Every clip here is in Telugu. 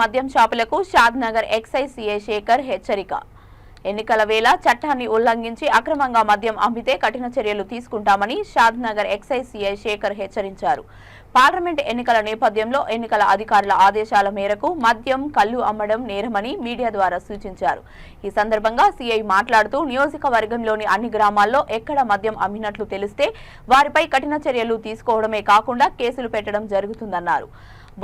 మద్యం షాపులకు Shadnagar excise CI Shekhar హెచ్చరిక. ఎన్నికల వేళ చట్టాన్ని ఉల్లంఘించి అక్రమంగా మద్యం అమ్మితే కఠిన చర్యలు తీసుకుంటామని Shadnagar excise CI Shekhar హెచ్చరించారు. పార్లమెంట్ ఎన్నికల నేపథ్యంలో ఎన్నికల అధికారుల ఆదేశాల మేరకు మద్యం కళ్ళు అమ్మడం నేరమని మీడియా ద్వారా సూచించారు. ఈ సందర్భంగా సిఐ మాట్లాడుతూ నియోజకవర్గంలోని అన్ని గ్రామాల్లో ఎక్కడ మద్యం అమ్మినట్లు తెలిస్తే వారిపై కఠిన చర్యలు తీసుకోవడమే కాకుండా కేసులు పెట్టడం జరుగుతుందన్నారు.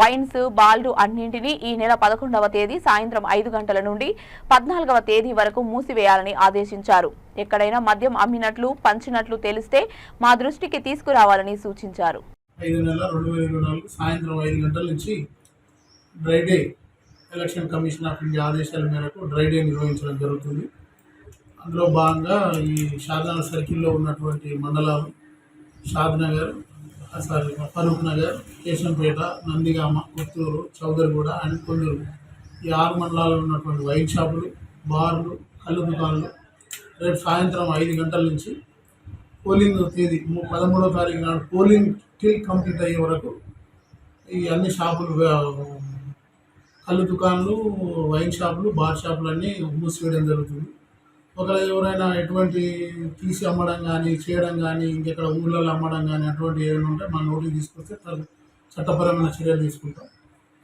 వైన్స్ బాల్లు అన్నింటినీ ఈ నెల పదకొండవ తేదీ సాయంత్రం ఐదు గంటల నుండి పద్నాలుగవ తేదీ వరకు మూసివేయాలని ఆదేశించారు. ఎక్కడైనా మద్యం అమ్మినట్లు పంచినట్లు తెలిస్తే మా దృష్టికి తీసుకురావాలని సూచించారు. ఐదు నెలల రెండు వేల ఇరవై నాలుగు సాయంత్రం ఐదు గంటల నుంచి dry day election commission of India ఆదేశాల మేరకు డ్రై డే నిర్వహించడం జరుగుతుంది. అందులో భాగంగా ఈ షాద్నగర్ సర్కిల్లో ఉన్నటువంటి మండలాలు షాద్నగర్ సారీ ఫరూక్ నగర్ కేశంపేట నందిగామ పుత్తూరు చౌదరిగూడ అండ్ కొందరు ఈ ఆరు మండలాల్లో ఉన్నటువంటి వైన్ షాపులు బార్లు కళ్ళు దుకాణాలు రేపు సాయంత్రం ఐదు గంటల నుంచి పోలింగ్ తేదీ పదమూడో తారీఖు నాడు పోలింగ్ టిల్ కంప్లీట్ అయ్యే వరకు ఈ అన్ని షాపులు కళ్ళు దుకాణాలు వైన్ షాపులు బార్ షాపులు అన్నీ మూసివేయడం జరుగుతుంది. ఒకవేళ ఎవరైనా ఎటువంటి తీసి అమ్మడం కానీ చేయడం కానీ ఇంకెక్కడ ఊళ్ళల్లో అమ్మడం కానీ అటువంటి ఏమైనా ఉంటే మన నోటికి తీసుకొస్తే చట్టపరమైన చర్యలు తీసుకుంటాం.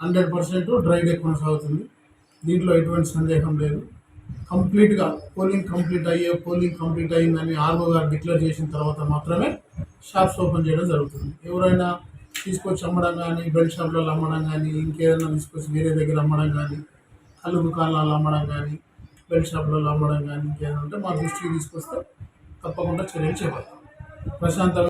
హండ్రెడ్ పర్సెంట్ డ్రై డే కొనసాగుతుంది. దీంట్లో ఎటువంటి సందేహం లేదు. కంప్లీట్గా పోలింగ్ కంప్లీట్ అయ్యే పోలింగ్ కంప్లీట్ అయ్యిందని ఆర్ఓ గారు డిక్లేర్ చేసిన తర్వాత మాత్రమే షాప్స్ ఓపెన్ చేయడం జరుగుతుంది. ఎవరైనా తీసుకొచ్చి అమ్మడం కానీ బెల్ట్ షాప్లలో అమ్మడం కానీ ఇంకేదైనా తీసుకొచ్చి వేరే దగ్గర అమ్మడం కానీ కళ్ళు దుకాణాలలో అమ్మడం కానీ బెల్ట్ షాప్లలో అమ్మడం కానీ ఇంకేమైనా ఉంటే మా దృష్టికి తీసుకొస్తే తప్పకుండా చర్యలు చేపడతాం. ప్రశాంతంగా